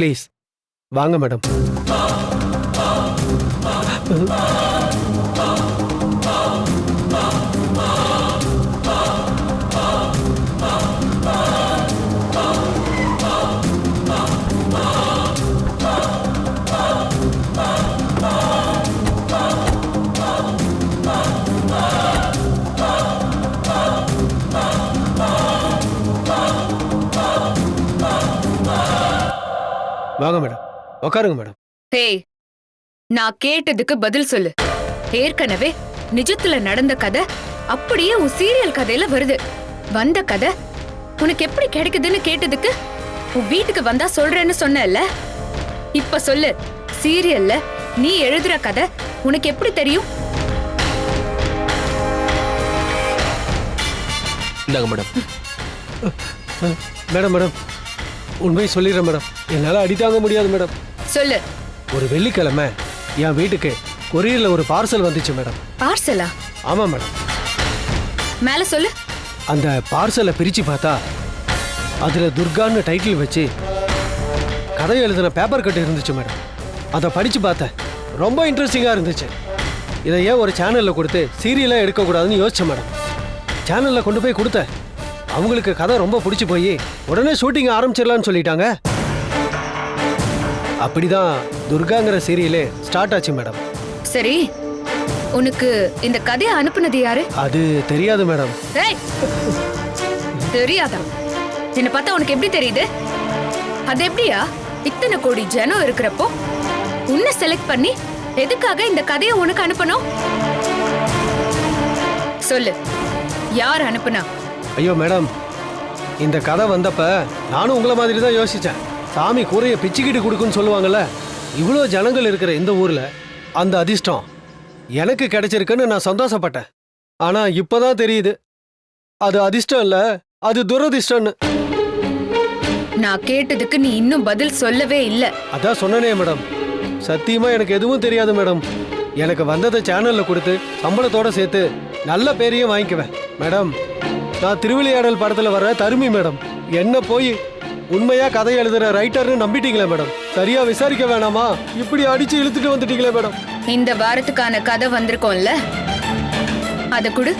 Please வாங்க madam வாங்க madam. உட்காருங்க மேடம். ஹேய் நான் கேட்டதுக்கு பதில் சொல்லு. ஏற்கனவே நிஜத்துல நடந்த கதை அப்படியே உன் சீரியல் கதையில வருது. வந்த கதை உனக்கு எப்படி கிடைக்குதுன்னு கேட்டதுக்கு உன் வீட்டுக்கு வந்தா சொல்றேன்னு சொன்னேல்ல? இப்ப சொல்லு சீரியல்ல நீ எழுதுற கதை உனக்கு எப்படி தெரியும்? இந்தாங்க மேடம். Madam madam. உண்மையை சொல்லிடுறேன் மேடம். என்னால் அடி தாங்க முடியாது மேடம். சொல்லு. ஒரு வெள்ளிக்கிழமை என் வீட்டுக்கு கொரியரில் ஒரு பார்சல் வந்துச்சு மேடம். பார்சலா? ஆமாம் மேடம். மேல சொல்லு. அந்த பார்சலை பிரித்து பார்த்தா அதில் துர்கான்னு டைட்டில் வச்சு கதை எழுதின பேப்பர் கட்டு இருந்துச்சு மேடம். அதை படித்து பார்த்தேன். ரொம்ப இன்ட்ரெஸ்டிங்காக இருந்துச்சு. இதை ஏன் ஒரு சேனலில் கொடுத்து சீரியலாக எடுக்கக்கூடாதுன்னு யோசிச்சேன் மேடம். சேனலில் கொண்டு போய் கொடுத்தேன். அவங்களுக்கு கதை ரொம்ப பிடிச்சி போய் உடனே ஷூட்டிங் ஆரம்பிச்சிடலான்னு சொல்லிட்டாங்க. அப்படிதான் துர்காங்கிற சீரியலே ஸ்டார்ட் ஆச்சு மேடம் சரி உனக்கு இந்த கதையை அனுப்புனது யாரு? அது தெரியாது மேடம் தெரியாதா? என்ன பார்த்தா உனக்கு எப்படி தெரியுது? அது எப்படியா? இத்தனை கோடி ஜனம் இருக்கிறப்போ உன்னை செலக்ட் பண்ணி எதுக்காக இந்த கதையை உனக்கு அனுப்பணும்? சொல்லு. யார் அனுப்புனா? ஐயோ மேடம். இந்த கதை வந்தப்ப நானும் உங்களை மாதிரி தான் யோசிச்சேன். சாமி கூரையை பிச்சுக்கிட்டு கொடுக்குன்னு சொல்லுவாங்கல்ல இவ்வளோ ஜனங்கள் இருக்கிற இந்த ஊர்ல அந்த அதிர்ஷ்டம் எனக்கு கிடைச்சிருக்குன்னு நான் சந்தோஷப்பட்டேன். ஆனா இப்பதான் தெரியுது. அது அதிர்ஷ்டம் இல்ல அது துரதிர்ஷ்டம்னு. நான் கேட்டதுக்கு நீ இன்னும் பதில் சொல்லவே இல்ல. அதான் சொன்னனே மேடம். சத்தியமா எனக்கு எதுவும் தெரியாது மேடம். எனக்கு வந்ததை சேனல்ல கொடுத்து சம்பளத்தோட சேர்த்து நல்ல பேரையும் வாங்கிக்குவேன். மேடம் நான் திருவிளையாடல் படத்தில் வர தருமி மேடம். என்ன போய் உண்மையா கதை எழுதுற ரைட்டர்னு நம்பிட்டீங்களே மேடம். சரியா விசாரிக்க வேணாமா? இப்படி அடிச்சு இழுத்துட்டு வந்துட்டீங்களே மேடம். இந்த வாரத்துக்கான கதை வந்திருக்கோம்ல. அதை கொடு.